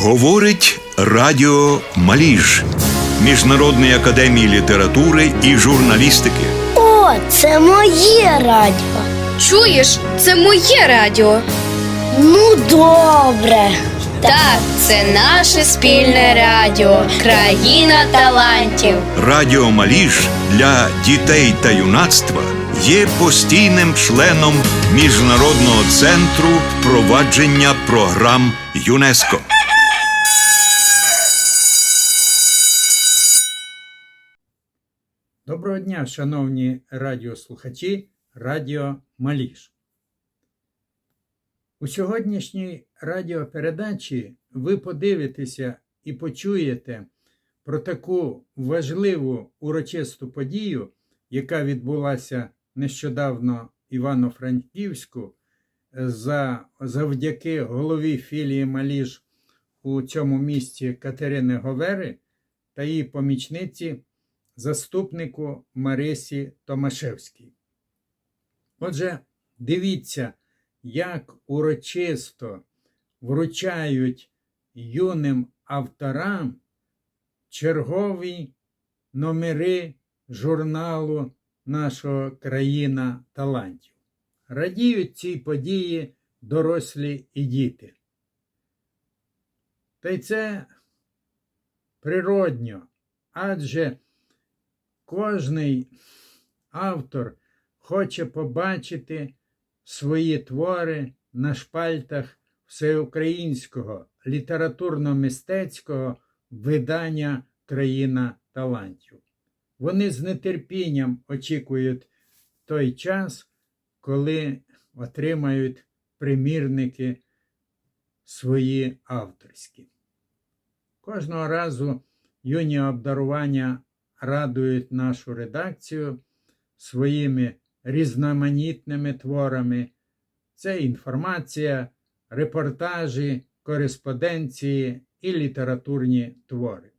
Говорить Радіо Маліж Міжнародної академії літератури і журналістики. О, це моє радіо. Чуєш, це моє радіо. Ну, добре. Так, це наше спільне радіо. Країна талантів. Радіо Маліж для дітей та юнацтва є постійним членом Міжнародного центру впровадження програм ЮНЕСКО. Доброго дня, шановні радіослухачі Радіо Маліш. У сьогоднішній радіопередачі ви подивитеся і почуєте про таку важливу урочисту подію, яка відбулася нещодавно Івано-Франківську за, завдяки голові філії Маліж у цьому місті Катерини Говери та її помічниці заступнику Марисі Томашевській. Отже, дивіться, як урочисто вручають юним авторам чергові номери журналу нашого країна талантів. Радіють цій події дорослі і діти. Та й це природньо, адже кожний автор хоче побачити свої твори на шпальтах всеукраїнського літературно-мистецького видання Країна талантів. Вони з нетерпінням очікують той час, коли отримають примірники свої авторські. Кожного разу юні обдарування радують нашу редакцію своїми різноманітними творами. Це інформація, репортажі, кореспонденції і літературні твори.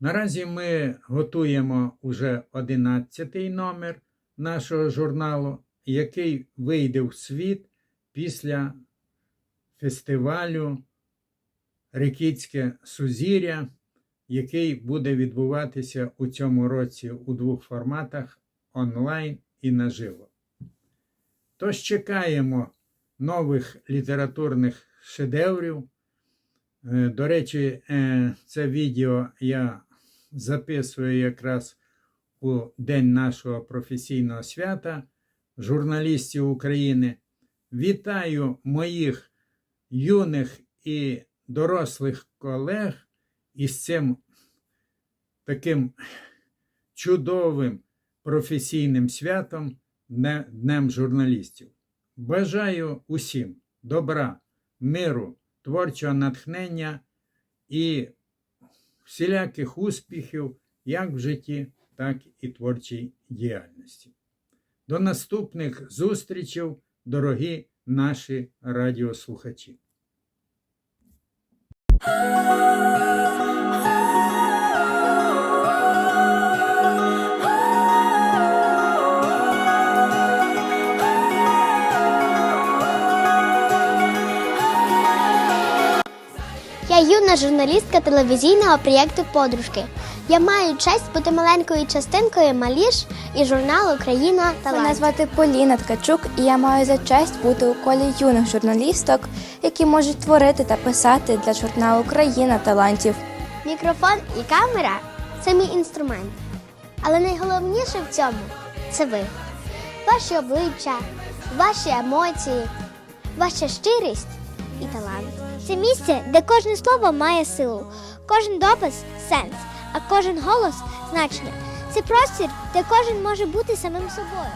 Наразі ми готуємо уже 11-й номер нашого журналу, який вийде в світ після фестивалю Рикітське Сузір'я який буде відбуватися у цьому році у двох форматах онлайн і наживо. Тож чекаємо нових літературних шедеврів. Е, До речі, е, це відео я записую якраз у День нашого професійного свята журналістів України. Вітаю моїх юних і дорослих колег із цим таким чудовим професійним святом Днем журналістів. Бажаю усім добра, миру, творчого натхнення і всіляких успіхів як в житті, так і творчій діяльності. До наступних зустрічей, дорогі наші радіослухачі. Юна журналістка телевізійного проєкту Подружки. Я маю честь бути маленькою частинкою Маліш і журналу Країна Мене звати Поліна Ткачук, і я маю за честь бути у колі юних журналісток, які можуть творити та писати для журналу Країна талантів. Мікрофон і камера це мій інструмент. Але найголовніше в цьому це ви. Ваші обличчя, ваші емоції, ваша щирість і талант. Це місце, де кожне слово має силу, кожен допис сенс, а кожен голос значення. Це простір, де кожен може бути самим собою.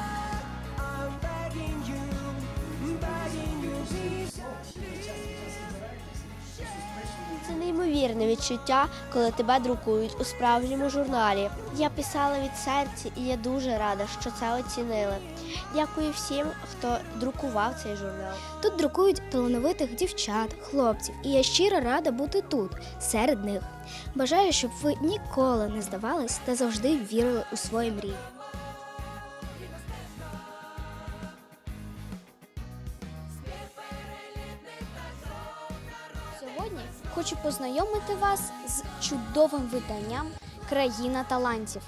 Неймовірне відчуття, коли тебе друкують у справжньому журналі. Я писала від серця і я дуже рада, що це оцінили. Дякую всім, хто друкував цей журнал. Тут друкують талановитих дівчат, хлопців, і я щиро рада бути тут, серед них. Бажаю, щоб ви ніколи не здавались та завжди вірили у свої мрії. Хочу познайомити вас з чудовим виданням Країна талантів,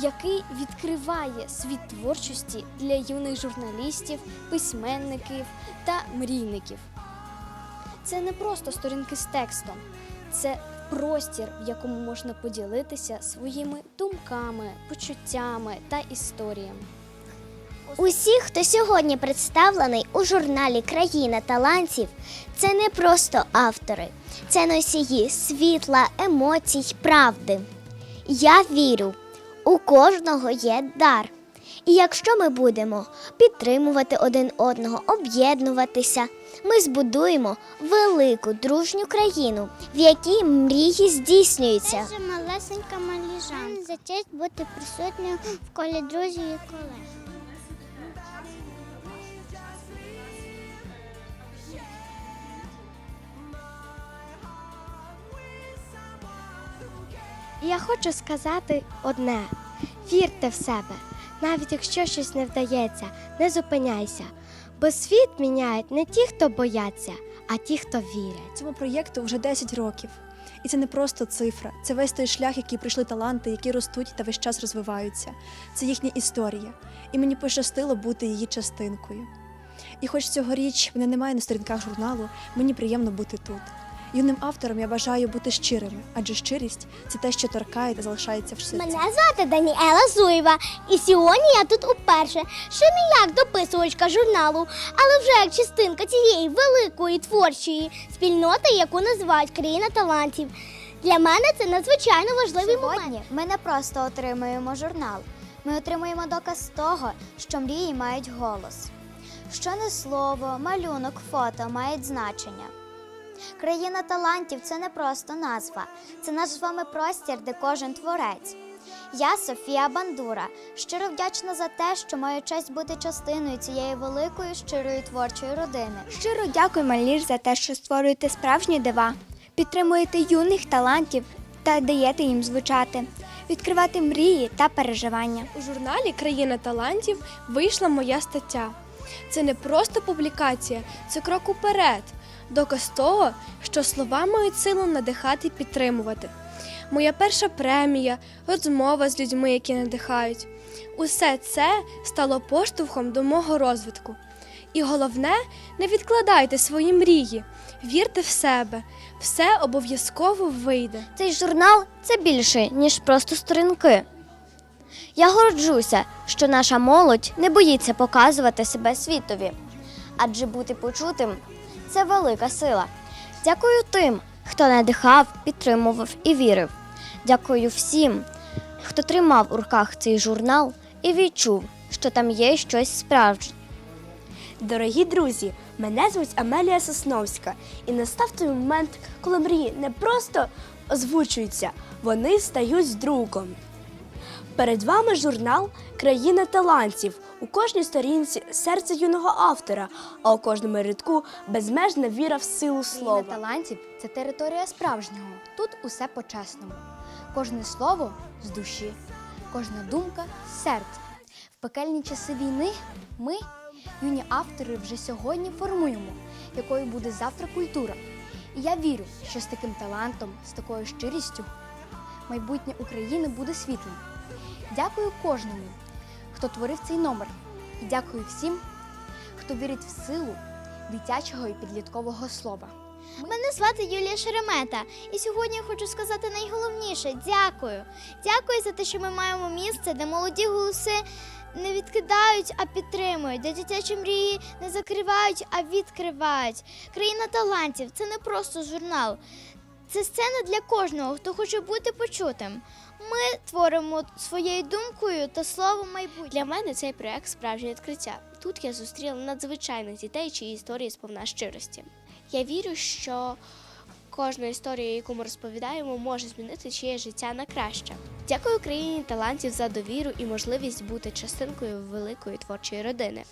який відкриває світ творчості для юних журналістів, письменників та мрійників. Це не просто сторінки з текстом, це простір, в якому можна поділитися своїми думками, почуттями та історіями. Усі, хто сьогодні представлений у журналі Країна талантів, це не просто автори, це носії світла, емоцій, правди. Я вірю, у кожного є дар. І якщо ми будемо підтримувати один одного, об'єднуватися, ми збудуємо велику дружню країну, в якій мрії здійснюються. Це малесенька маліжанка. За честь бути присутньою в колі друзів і колег. Я хочу сказати одне: вірте в себе, навіть якщо щось не вдається, не зупиняйся. Бо світ міняють не ті, хто бояться, а ті, хто вірять. Цьому проєкту вже 10 років. І це не просто цифра, це весь той шлях, який пройшли таланти, які ростуть та весь час розвиваються. Це їхня історія. І мені пощастило бути її частинкою. І хоч цьогоріч мене немає на сторінках журналу, мені приємно бути тут. Юним авторам я бажаю бути щирими, адже щирість це те, що торкає та залишається в серці. Мене звати Даніела Зуєва, і сьогодні я тут уперше. Ще не як дописувачка журналу, але вже як частинка цієї великої творчої спільноти, яку називають країна талантів. Для мене це надзвичайно важливий момент. Сьогодні ми не просто отримуємо журнал, ми отримуємо доказ того, що мрії мають голос. Що не слово, малюнок, фото мають значення. Країна талантів це не просто назва, це наш з вами простір, де кожен творець. Я Софія Бандура, щиро вдячна за те, що маю честь бути частиною цієї великої щирої творчої родини. Щиро дякую, Маліш, за те, що створюєте справжні дива, підтримуєте юних талантів та даєте їм звучати, відкривати мрії та переживання. У журналі Країна талантів вийшла моя стаття. Це не просто публікація, це крок уперед, доказ того, що слова мають силу надихати і підтримувати. Моя перша премія, розмова з людьми, які надихають. Усе це стало поштовхом до мого розвитку. І головне, не відкладайте свої мрії, вірте в себе, все обов'язково вийде. Цей журнал це більше, ніж просто сторінки. Я горджуся, що наша молодь не боїться показувати себе світові, адже бути почутим це велика сила. Дякую тим, хто надихав, підтримував і вірив. Дякую всім, хто тримав у руках цей журнал і відчув, що там є щось справжнє. Дорогі друзі, мене звуть Амелія Сосновська, і настав той момент, коли мрії не просто озвучуються, вони стають з друком. Перед вами журнал Країна талантів. У кожній сторінці серце юного автора, а у кожному рядку безмежна віра в силу слова. Країна талантів це територія справжнього. Тут усе по-чесному. Кожне слово з душі, кожна думка з серця. В пекельні часи війни ми, юні автори, вже сьогодні формуємо, якою буде завтра культура. І я вірю, що з таким талантом, з такою щирістю, майбутнє України буде світлим. Дякую кожному, хто творив цей номер. І дякую всім, хто вірить в силу дитячого і підліткового слова. Мене звати Юлія Шеремета, і сьогодні я хочу сказати найголовніше дякую. Дякую за те, що ми маємо місце, де молоді голоси не відкидають, а підтримують, де дитячі мрії не закривають, а відкривають. Країна талантів це не просто журнал. Це сцена для кожного, хто хоче бути почутим. Ми творимо своєю думкою та словом майбутнє. Для мене цей проект справжнє відкриття. Тут я зустріла надзвичайних дітей, чиї історії сповна щирості. Я вірю, що кожна історія, яку ми розповідаємо, може змінити чиє життя на краще. Дякую країні талантів за довіру і можливість бути частинкою великої творчої родини.